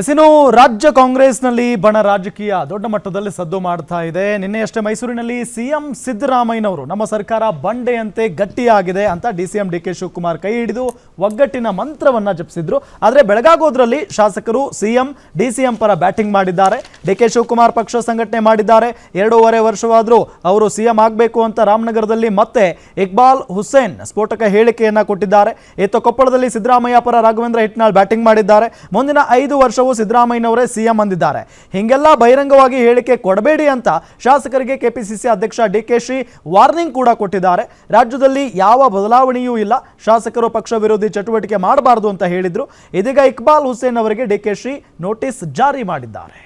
ಎಸಿನು ರಾಜ್ಯ ಕಾಂಗ್ರೆಸ್ನಲ್ಲಿ ಬಣ ರಾಜಕೀಯ ದೊಡ್ಡ ಮಟ್ಟದಲ್ಲಿ ಸದ್ದು ಮಾಡ್ತಾ ಇದೆ. ನಿನ್ನೆಯಷ್ಟೇ ಮೈಸೂರಿನಲ್ಲಿ ಸಿಎಂ ಸಿದ್ದರಾಮಯ್ಯನವರು, ನಮ್ಮ ಸರ್ಕಾರ ಬಂಡೆಯಂತೆ ಗಟ್ಟಿಯಾಗಿದೆ ಅಂತ D C M D K Shivakumar ಕೈ ಹಿಡಿದು ಒಗ್ಗಟ್ಟಿನ ಮಂತ್ರವನ್ನ ಜಪಿಸಿದ್ರು. ಆದರೆ ಬೆಳಗಾಗೋದ್ರಲ್ಲಿ ಶಾಸಕರು ಸಿಎಂ ಡಿ ಸಿ ಪರ ಬ್ಯಾಟಿಂಗ್ ಮಾಡಿದ್ದಾರೆ. ಡಿ ಕೆ ಶಿವಕುಮಾರ್ ಪಕ್ಷ ಸಂಘಟನೆ ಮಾಡಿದ್ದಾರೆ. ಎರಡೂವರೆ ವರ್ಷವಾದರೂ ಅವರು ಸಿಎಂ ಆಗಬೇಕು ಅಂತ ರಾಮನಗರದಲ್ಲಿ ಮತ್ತೆ ಇಕ್ಬಾಲ್ ಹುಸೇನ್ ಸ್ಫೋಟಕ ಹೇಳಿಕೆಯನ್ನು ಕೊಟ್ಟಿದ್ದಾರೆ. ಏತ ಕೊಪ್ಪಳದಲ್ಲಿ ಸಿದ್ದರಾಮಯ್ಯ ಪರ ರಾಘವೇಂದ್ರ ಹಿಟ್ನಾಳ್ ಬ್ಯಾಟಿಂಗ್ ಮಾಡಿದ್ದಾರೆ. ಮುಂದಿನ ಐದು ವರ್ಷವೂ ಸಿದ್ದರಾಮಯ್ಯನವರೇ ಸಿಎಂ ಅಂದಿದ್ದಾರೆ. ಹಿಂಗೆಲ್ಲ ಬಹಿರಂಗವಾಗಿ ಹೇಳಿಕೆ ಕೊಡಬೇಡಿ ಅಂತ ಶಾಸಕರಿಗೆ ಕೆಪಿಸಿಸಿ ಅಧ್ಯಕ್ಷ ಡಿಕೆಶಿ ವಾರ್ನಿಂಗ್ ಕೂಡ ಕೊಟ್ಟಿದ್ದಾರೆ. ರಾಜ್ಯದಲ್ಲಿ ಯಾವ ಬದಲಾವಣೆಯೂ ಇಲ್ಲ. ಶಾಸಕರು ಪಕ್ಷ ವಿರೋಧಿ ಚಟುವಟಿಕೆ ಮಾಡಬಾರದು ಅಂತ ಹೇಳಿದ್ರು. ಇದೀಗ ಇಕ್ಬಾಲ್ ಹುಸೇನ್ ಅವರಿಗೆ ಡಿಕೆಶಿ ನೋಟಿಸ್ ಜಾರಿ ಮಾಡಿದ್ದಾರೆ.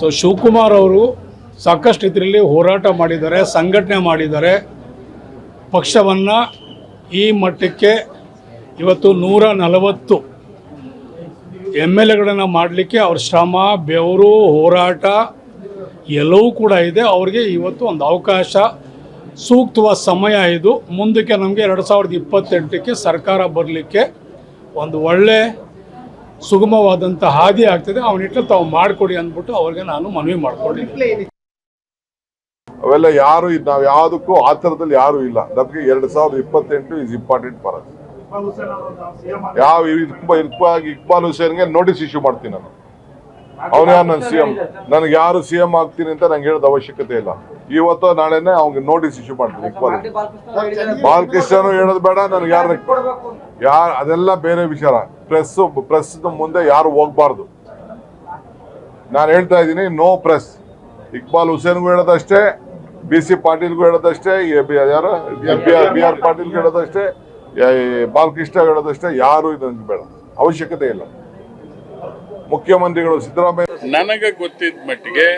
ಸೊ ಶಿವಕುಮಾರ್ ಅವರು ಸಾಕಷ್ಟು ಇದರಲ್ಲಿ ಹೋರಾಟ ಮಾಡಿದ್ದಾರೆ, ಸಂಘಟನೆ ಮಾಡಿದ್ದಾರೆ. ಪಕ್ಷವನ್ನು ಈ ಮಟ್ಟಕ್ಕೆ ಇವತ್ತು ನೂರ ನಲವತ್ತು ಎಂ ಎಲ್ ಎಗಳನ್ನು ಮಾಡಲಿಕ್ಕೆ ಅವ್ರ ಶ್ರಮ, ಬೆವರು, ಹೋರಾಟ ಎಲ್ಲವೂ ಕೂಡ ಇದೆ. ಅವ್ರಿಗೆ ಇವತ್ತು ಒಂದು ಅವಕಾಶ, ಸೂಕ್ತವಾದ ಸಮಯ ಇದು. ಮುಂದಕ್ಕೆ ನಮಗೆ ಎರಡು ಸಾವಿರದ ಇಪ್ಪತ್ತೆಂಟಕ್ಕೆ ಸರ್ಕಾರ ಬರಲಿಕ್ಕೆ ಒಂದು ಒಳ್ಳೆ ಸುಗಮವಾದಂಥ ಹಾದಿ ಆಗ್ತದೆ. ಅವನಿಟ್ಟು ತಾವು ಮಾಡಿಕೊಡಿ ಅಂದ್ಬಿಟ್ಟು ಅವ್ರಿಗೆ ನಾನು ಮನವಿ ಮಾಡ್ಕೊಂಡಿದ್ದೀನಿ. ಅವೆಲ್ಲ ಯಾರು ನಾವು ಯಾವುದಕ್ಕೂ ಆ ಥರದಲ್ಲಿ ಯಾರು ಇಲ್ಲ. ನಮಗೆ ಎರಡು ಸಾವಿರದ ಇಪ್ಪತ್ತೆಂಟು ಇಸ್ ಇಂಪಾರ್ಟೆಂಟ್ ಫಾರ್ ಅಸ್ ಯಾವ ಇಕ್ಬಾ- ಇಕ್ಬಾ- ಇಕ್ಬಾಲ್ ಹುಸೇನ್ಗೆ ನೋಟಿಸ್ ಇಶ್ಯೂ ಮಾಡ್ತೀನಿ ನಾನು. ಅವನು ಯಾರು ನನ್ನ ಸಿಎಂ ನನಗೆ ಯಾರು ಸಿ ಎಂ ಆಗ್ತೀನಿ ಅಂತ ನಂಗೆ ಹೇಳೋದು ಅವಶ್ಯಕತೆ ಇಲ್ಲ. ಇವತ್ತು ನಾಳೆನೆ ಅವ್ನಿಗೆ ನೋಟಿಸ್ ಇಶ್ಯೂ ಮಾಡ್ತೀನಿ ಇಕ್ಬಾಲ್ ಬಾಲಕೃಷ್ಣನು ಹೇಳೋದು ಬೇಡ ನನಗೆ ಯಾರು ಯಾರು ಅದೆಲ್ಲ ಬೇರೆ ವಿಚಾರ. ಪ್ರೆಸ್ ಪ್ರೆಸ್ ಮುಂದೆ ಯಾರು ಹೋಗ್ಬಾರ್ದು. ನಾನು ಹೇಳ್ತಾ ಇದ್ದೀನಿ ನೋ ಪ್ರೆಸ್ ಇಕ್ಬಾಲ್ ಹುಸೇನ್ಗೂ ಹೇಳೋದಷ್ಟೇ ಬಿ ಸಿ ಪಾಟೀಲ್ಗೂ ಹೇಳೋದಷ್ಟೇ ಎ ಬಿ- ಯಾರು? ಬಿ ಆರ್ ಬಿ ಆರ್ ಪಾಟೀಲ್ಗೂ ಹೇಳೋದಷ್ಟೇ. ಎ- ಬಾಲಕೃಷ್ಣ ಹೇಳೋದಷ್ಟೇ ಯಾರು ಇದನ್ನು ಬೇಡ. ಅವಶ್ಯಕತೆ ಇಲ್ಲ. ಮುಖ್ಯಮಂತ್ರಿಗಳು ಸಿದ್ದರಾಮಯ್ಯ ನನಗೆ ಗೊತ್ತಿದ್ದ ಮಟ್ಟಿಗೆ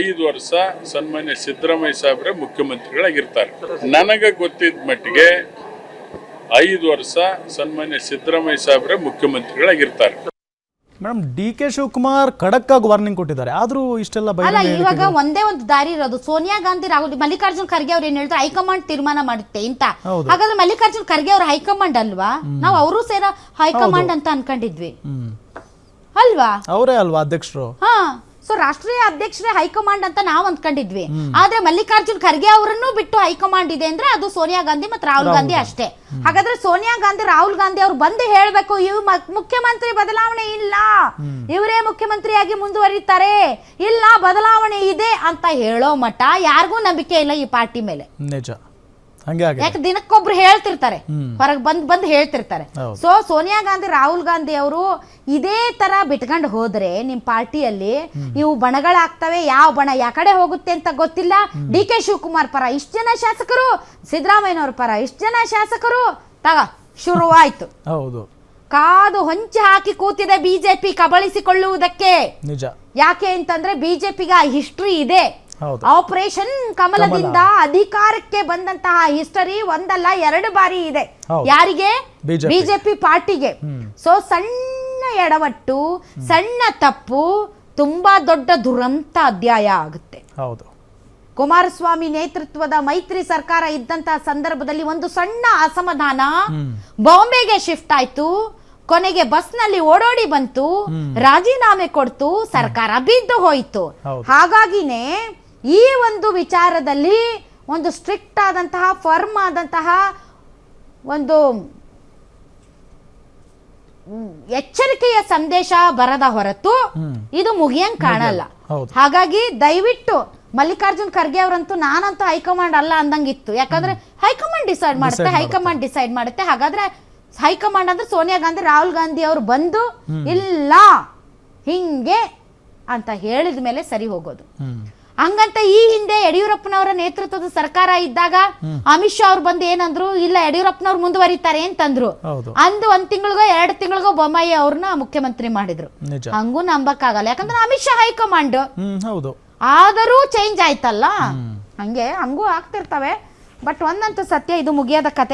ಐದು ವರ್ಷ ಸನ್ಮಾನ್ಯ ಸಿದ್ದರಾಮಯ್ಯ ಸಾಹೇಬ್ರೆ ಮುಖ್ಯಮಂತ್ರಿಗಳಾಗಿರ್ತಾರೆ. ನನಗೆ ಗೊತ್ತಿದ್ದ ಮಟ್ಟಿಗೆ ಐದು ವರ್ಷ ಸನ್ಮಾನ್ಯ ಸಿದ್ದರಾಮಯ್ಯ ಸಾಹೇಬ್ರೆ ಮುಖ್ಯಮಂತ್ರಿಗಳಾಗಿರ್ತಾರೆ. ಮೇಡಮ್ ಡಿ ಕೆ ಶಿವಕುಮಾರ್ ಖಡಕ್ ಆಗಿ ವಾರ್ನಿಂಗ್ ಕೊಟ್ಟಿದ್ದಾರೆ. ಆದ್ರೂ ಇಷ್ಟೆಲ್ಲ ಅಲ್ಲ ಇವಾಗ ಒಂದೇ ಒಂದು ದಾರಿ ಇರೋದು. ಸೋನಿಯಾ ಗಾಂಧಿ ರಾಹುಲ್ ಮಲ್ಲಿಕಾರ್ಜುನ್ ಖರ್ಗೆ ಅವ್ರು ಏನ್ ಹೇಳ್ತಾರೆ? ಹೈಕಮಾಂಡ್ ತೀರ್ಮಾನ ಮಾಡುತ್ತೆ ಅಂತ ಹೌದು. ಹಾಗಾದ್ರೆ ಮಲ್ಲಿಕಾರ್ಜುನ್ ಖರ್ಗೆ ಅವ್ರ ಹೈಕಮಾಂಡ್ ಅಲ್ವಾ? ನಾವು ಅವರು ಸೇರ ಹೈಕಮಾಂಡ್ ಅಂತ ಅನ್ಕೊಂಡಿದ್ವಿ. ಹ್ಮ್. ಅಲ್ವಾ? ಅವರೇ ಅಲ್ವಾ ಅಧ್ಯಕ್ಷರು? ಹಾ. ಸೊ ರಾಷ್ಟ್ರೀಯ ಅಧ್ಯಕ್ಷರೇ ಹೈಕಮಾಂಡ್ ಅಂತ ನಾವು ಅಂದ್ಕೊಂಡಿದ್ವಿ. ಆದ್ರೆ ಮಲ್ಲಿಕಾರ್ಜುನ್ ಖರ್ಗೆ ಅವರನ್ನು ಬಿಟ್ಟು ಹೈಕಮಾಂಡ್ ಇದೆ ಅಂದ್ರೆ ಅದು ಸೋನಿಯಾ ಗಾಂಧಿ ಮತ್ತೆ ರಾಹುಲ್ ಗಾಂಧಿ ಅಷ್ಟೇ. ಹಾಗಾದ್ರೆ ಸೋನಿಯಾ ಗಾಂಧಿ ರಾಹುಲ್ ಗಾಂಧಿ ಅವ್ರು ಬಂದು ಹೇಳ್ಬೇಕು ಇವ್ ಮುಖ್ಯಮಂತ್ರಿ ಬದಲಾವಣೆ ಇಲ್ಲ. ಇವರೇ ಮುಖ್ಯಮಂತ್ರಿಯಾಗಿ ಮುಂದುವರಿತಾರೆ. ಇಲ್ಲ ಬದಲಾವಣೆ ಇದೆ ಅಂತ ಹೇಳೋ ಮಟ್ಟ ಯಾರಿಗೂ ನಂಬಿಕೆ ಇಲ್ಲ ಈ ಪಾರ್ಟಿ ಮೇಲೆ. ನಿಜ. ಹಂಗೆ ಆಗಿದೆ. ಯಾಕೆ ದಿನಕ್ಕೊಬ್ರು ಹೇಳ್ತಿರ್ತಾರೆ. ಹೊರಗೆ ಬಂದ್ ಬಂದ್ ಹೇಳ್ತಿರ್ತಾರೆ. ಸೊ ಸೋನಿಯಾ ಗಾಂಧಿ ರಾಹುಲ್ ಗಾಂಧಿ ಅವರು ಇದೇ ತರ ಬಿಟ್ಕೊಂಡು ಹೋದ್ರೆ ನಿಮ್ ಪಾರ್ಟಿಯಲ್ಲಿ ಇವು ಬಣಗಳಾಗ್ತವೆ ಯಾವ ಬಣ ಯಾ ಕಡೆ ಹೋಗುತ್ತೆ ಅಂತ ಗೊತ್ತಿಲ್ಲ. ಡಿ ಕೆ ಶಿವಕುಮಾರ್ ಪರ ಇಷ್ಟ ಜನ ಶಾಸಕರು ಸಿದ್ದರಾಮಯ್ಯನವ್ರ ಪರ ಇಷ್ಟ ಜನ ಶಾಸಕರು ತಗ ಶುರುವಾಯ್ತು. ಹೌದು. ಕಾದು ಹೊಂಚು ಹಾಕಿ ಕೂತಿದೆ ಬಿಜೆಪಿ ಕಬಳಿಸಿಕೊಳ್ಳುವುದಕ್ಕೆ. ನಿಜ. ಯಾಕೆ ಅಂತಂದ್ರೆ ಬಿಜೆಪಿಗೆ ಆ ಹಿಸ್ಟ್ರಿ ಇದೆ. ಆಪರೇಷನ್ ಕಮಲದಿಂದ ಅಧಿಕಾರಕ್ಕೆ ಬಂದಂತಹ ಹಿಸ್ಟರಿ ಒಂದಲ್ಲ ಎರಡು ಬಾರಿ ಇದೆ. ಯಾರಿಗೆ? ಬಿಜೆಪಿ. ಪಾರ್ಟಿಗೆ. ಸೊ ಸಣ್ಣ ಎಡವಟ್ಟು ಸಣ್ಣ ತಪ್ಪು ತುಂಬಾ ದೊಡ್ಡ ದುರಂತ ಅಧ್ಯಾಯ ಆಗುತ್ತೆ. ಹೌದು. ಕುಮಾರಸ್ವಾಮಿ ನೇತೃತ್ವದ ಮೈತ್ರಿ ಸರ್ಕಾರ ಇದ್ದಂತಹ ಸಂದರ್ಭದಲ್ಲಿ ಒಂದು ಸಣ್ಣ ಅಸಮಾಧಾನ ಬಾಂಬೆಗೆ ಶಿಫ್ಟ್ ಆಯ್ತು. ಕೊನೆಗೆ ಬಸ್ನಲ್ಲಿ ಓಡೋಡಿ ಬಂತು. ರಾಜೀನಾಮೆ ಕೊಡ್ತು. ಸರ್ಕಾರ ಬಿದ್ದು ಹೋಯ್ತು. ಹಾಗಾಗಿನೇ ಈ ಒಂದು ವಿಚಾರದಲ್ಲಿ ಒಂದು ಸ್ಟ್ರಿಕ್ಟ್ ಆದಂತಹ ಫರ್ಮ್ ಆದಂತಹ ಒಂದು ಎಚ್ಚರಿಕೆಯ ಸಂದೇಶ ಬರದ ಹೊರತು ಇದು ಮುಗಿಯಂಗ್ ಕಾಣಲ್ಲ. ಹಾಗಾಗಿ ದಯವಿಟ್ಟು ಮಲ್ಲಿಕಾರ್ಜುನ್ ಖರ್ಗೆ ಅವರಂತೂ ನಾನಂತೂ ಹೈಕಮಾಂಡ್ ಅಲ್ಲ ಅಂದಂಗಿತ್ತು. ಯಾಕಂದ್ರೆ ಹೈಕಮಾಂಡ್ ಡಿಸೈಡ್ ಮಾಡುತ್ತೆ ಹೈಕಮಾಂಡ್ ಡಿಸೈಡ್ ಮಾಡುತ್ತೆ. ಹಾಗಾದ್ರೆ ಹೈಕಮಾಂಡ್ ಅಂದ್ರೆ ಸೋನಿಯಾ ಗಾಂಧಿ ರಾಹುಲ್ ಗಾಂಧಿ ಅವರು ಬಂದು ಇಲ್ಲ ಹಿಂಗೆ ಅಂತ ಹೇಳಿದ ಮೇಲೆ ಸರಿ ಹೋಗೋದು. ಹಂಗಂತ ಈ ಹಿಂದೆ ಯಡಿಯೂರಪ್ಪನವರ ನೇತೃತ್ವದ ಸರ್ಕಾರ ಇದ್ದಾಗ ಅಮಿತ್ ಶಾ ಅವ್ರು ಬಂದು ಏನಂದ್ರು ಇಲ್ಲ ಯಡಿಯೂರಪ್ಪನವ್ರು ಮುಂದುವರಿತಾರೆ ಅಂತಂದ್ರು. ಅಂದು ಒಂದ್ ತಿಂಗಳಿಗೋ ಎರಡು ತಿಂಗಳಿಗೋ ಬೊಮ್ಮಾಯಿ ಅವ್ರನ್ನ ಮುಖ್ಯಮಂತ್ರಿ ಮಾಡಿದ್ರು. ಹಂಗೂ ನಂಬಕ್ಕಾಗಲ್ಲ. ಯಾಕಂದ್ರೆ ಅಮಿತ್ ಶಾ ಹೈಕಮಾಂಡ್. ಆದರೂ ಚೇಂಜ್ ಆಯ್ತಲ್ಲ? ಹಂಗೆ ಹಂಗೂ ಆಗ್ತಿರ್ತವೆ. ಬಟ್ ಒಂದಂತೂ ಸತ್ಯ ಇದು ಮುಗಿಯೋದ ಕತೆ.